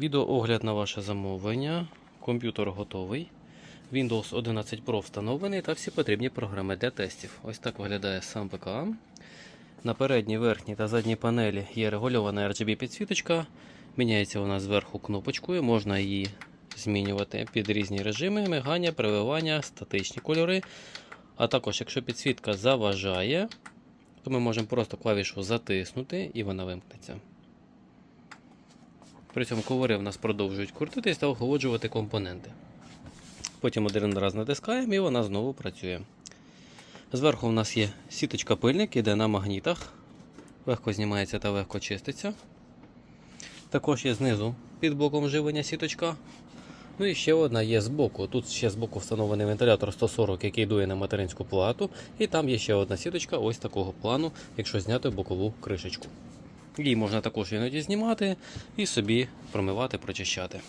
Відеоогляд на ваше замовлення. Комп'ютер готовий. Windows 11 Pro встановлений та всі потрібні програми для тестів. Ось так виглядає сам ПК. На передній, верхній та задній панелі є регульована RGB підсвіточка. Міняється вона зверху кнопочкою, можна її змінювати під різні режими, мигання, прививання, статичні кольори. А також, якщо підсвітка заважає, то ми можемо просто клавішу затиснути і вона вимкнеться. При цьому ковари в нас продовжують крутитись та охолоджувати компоненти. Потім один раз натискаємо і вона знову працює. Зверху в нас є сіточка пильник, іде на магнітах. Легко знімається та легко чиститься. Також є знизу під блоком живлення сіточка. Ну і ще одна є збоку. Тут ще збоку встановлений вентилятор 140, який дує на материнську плату. І там є ще одна сіточка ось такого плану, якщо зняти бокову кришечку. Її можна також іноді знімати і собі промивати, прочищати.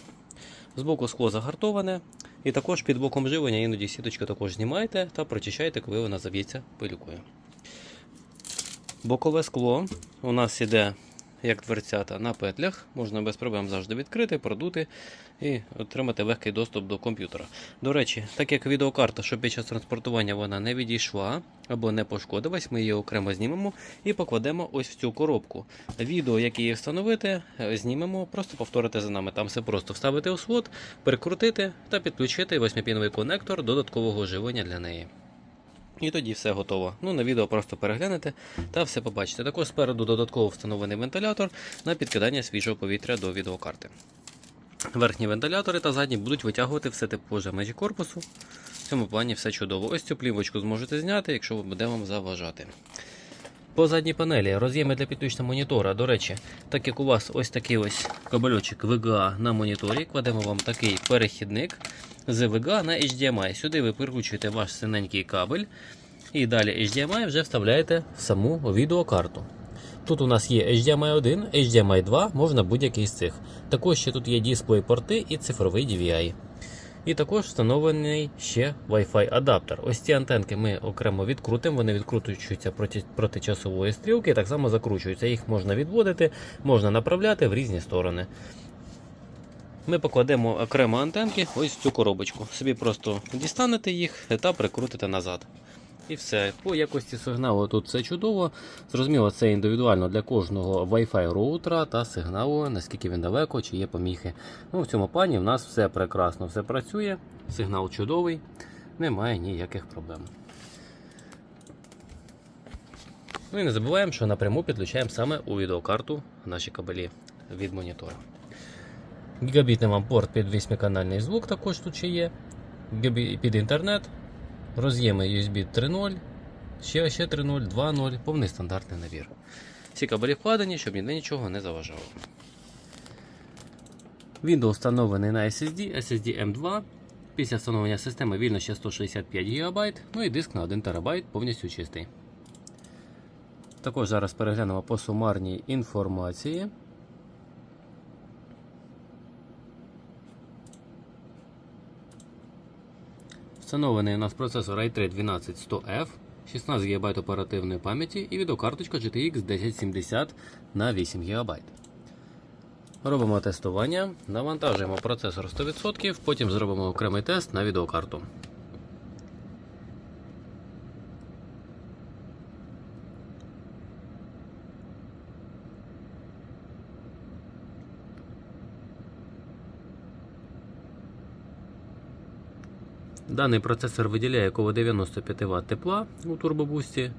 Збоку скло загартоване, і також під боком живлення іноді сіточку також знімаєте та прочищаєте, коли вона заб'ється пилюкою. Бокове скло у нас іде як дверцята на петлях, можна без проблем завжди відкрити, продути і отримати легкий доступ до комп'ютера. До речі, так як відеокарта, що під час транспортування вона не відійшла або не пошкодилась, ми її окремо знімемо і покладемо ось в цю коробку. Відео, як її встановити, е, знімемо, просто повторити за нами. Там все просто вставити у слот, прикрутити та підключити восьмипіновий конектор додаткового живлення для неї. І тоді все готово. Ну, на відео просто переглянете та все побачите. Також спереду додатково встановлений вентилятор на підкидання свіжого повітря до відеокарти. Верхні вентилятори та задні будуть витягувати все тепло межі корпусу. В цьому плані все чудово. Ось цю плівочку зможете зняти, якщо буде вам заважати. По задній панелі роз'єми для підключення монітора. До речі, так як у вас ось такий ось кабельочок VGA на моніторі, кладемо вам такий перехідник з VGA на HDMI. Сюди ви прикручуєте ваш синенький кабель. І далі HDMI вже вставляєте в саму відеокарту. Тут у нас є HDMI 1, HDMI 2, можна будь-який з цих. Також ще тут є дисплей-порти і цифровий DVI. І також встановлений ще Wi-Fi адаптер. Ось ці антенки ми окремо відкрутимо, вони відкручуються проти, проти часової стрілки, так само закручуються. Їх можна відводити, можна направляти в різні сторони. Ми покладемо окремо антенки ось в цю коробочку. Собі просто дістанете їх та прикрутите назад. І все. По якості сигналу тут все чудово. Зрозуміло, це індивідуально для кожного Wi-Fi роутера та сигналу, наскільки він далеко, чи є поміхи. Ну, В цьому плані в нас все прекрасно, все працює, сигнал чудовий, немає ніяких проблем. Ну і не забуваємо, що напряму підключаємо саме у відеокарту наші кабелі від монітора. Гігабітний вам порт під 8-канальний звук також тут ще є. Під інтернет. Роз'єми USB 3.0, ще, ще 3.0, 2.0, повний стандартний набір. Всі кабелі вкладені, щоб ніде нічого не заважало. Windows встановлений на SSD, SSD M2. Після встановлення системи вільно ще 165 ГБ, ну і диск на 1 ТБ повністю чистий. Також зараз переглянемо по сумарній інформації. Встановлений у нас процесор i3 12100F, 16 ГБ оперативної пам'яті і відеокарточка GTX 1070 на 8 ГБ. Робимо тестування, навантажуємо процесор 100%, потім зробимо окремий тест на відеокарту. Даний процесор виділяє около 95 Вт тепла у турбобусті.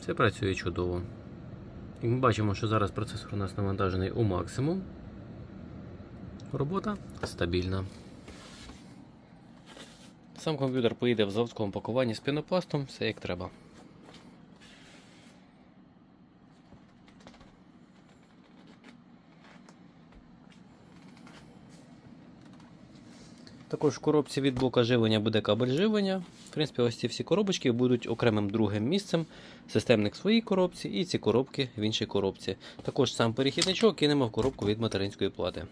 Все працює чудово. І ми бачимо, що зараз процесор у нас навантажений у максимум. Робота стабільна. Сам комп'ютер поїде в заводському пакуванні з пінопластом, все як треба. Також в коробці від блока живлення буде кабель живлення. В принципі, ось ці всі коробочки будуть окремим другим місцем. Системник в своїй коробці і ці коробки в іншій коробці. Також сам перехідничок кинемо в коробку від материнської плати.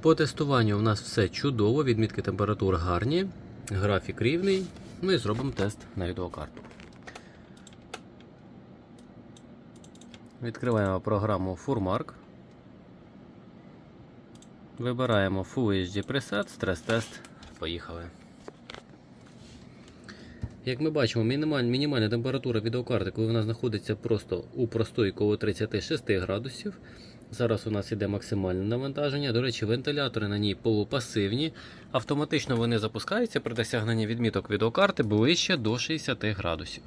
По тестуванню у нас все чудово, відмітки температур гарні, графік рівний. Ну і зробимо тест на відеокарту. Відкриваємо програму Furmark. Вибираємо Full HD Preset, стрес-тест. Поїхали. Як ми бачимо, мінімаль- мінімальна температура відеокарти, коли вона знаходиться просто у простої коло 36 градусів. Зараз у нас іде максимальне навантаження. До речі, вентилятори на ній полупасивні. Автоматично вони запускаються при досягненні відміток відеокарти ближче до 60 градусів.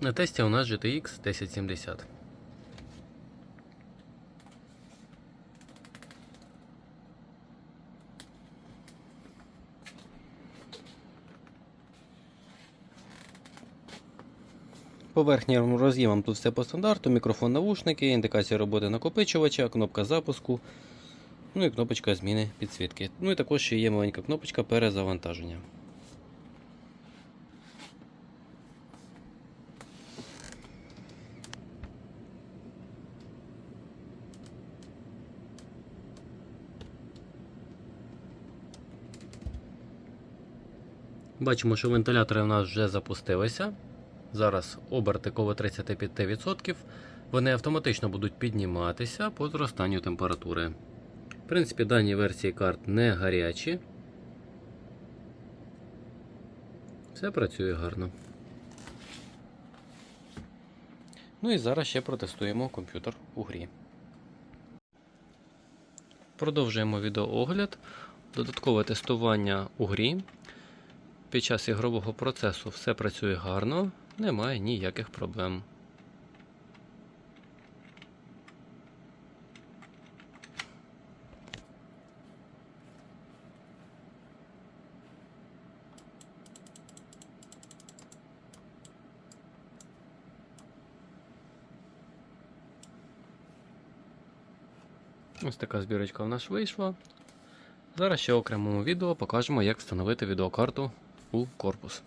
На тесті у нас GTX 1070. По верхнім роз'ємам тут все по стандарту, мікрофон навушники, індикація роботи накопичувача, кнопка запуску, ну і кнопочка зміни підсвітки. Ну і також ще є маленька кнопочка перезавантаження. Бачимо, що вентилятори у нас вже запустилися. Зараз оберти коло 35%. Вони автоматично будуть підніматися по зростанню температури. В принципі, дані версії карт не гарячі. Все працює гарно. Ну і зараз ще протестуємо комп'ютер у грі. Продовжуємо відеоогляд. Додаткове тестування у грі. Під час ігрового процесу все працює гарно, немає ніяких проблем. Ось така збірочка в нас вийшла. Зараз ще в окремому відео покажемо, як встановити відеокарту у корпус.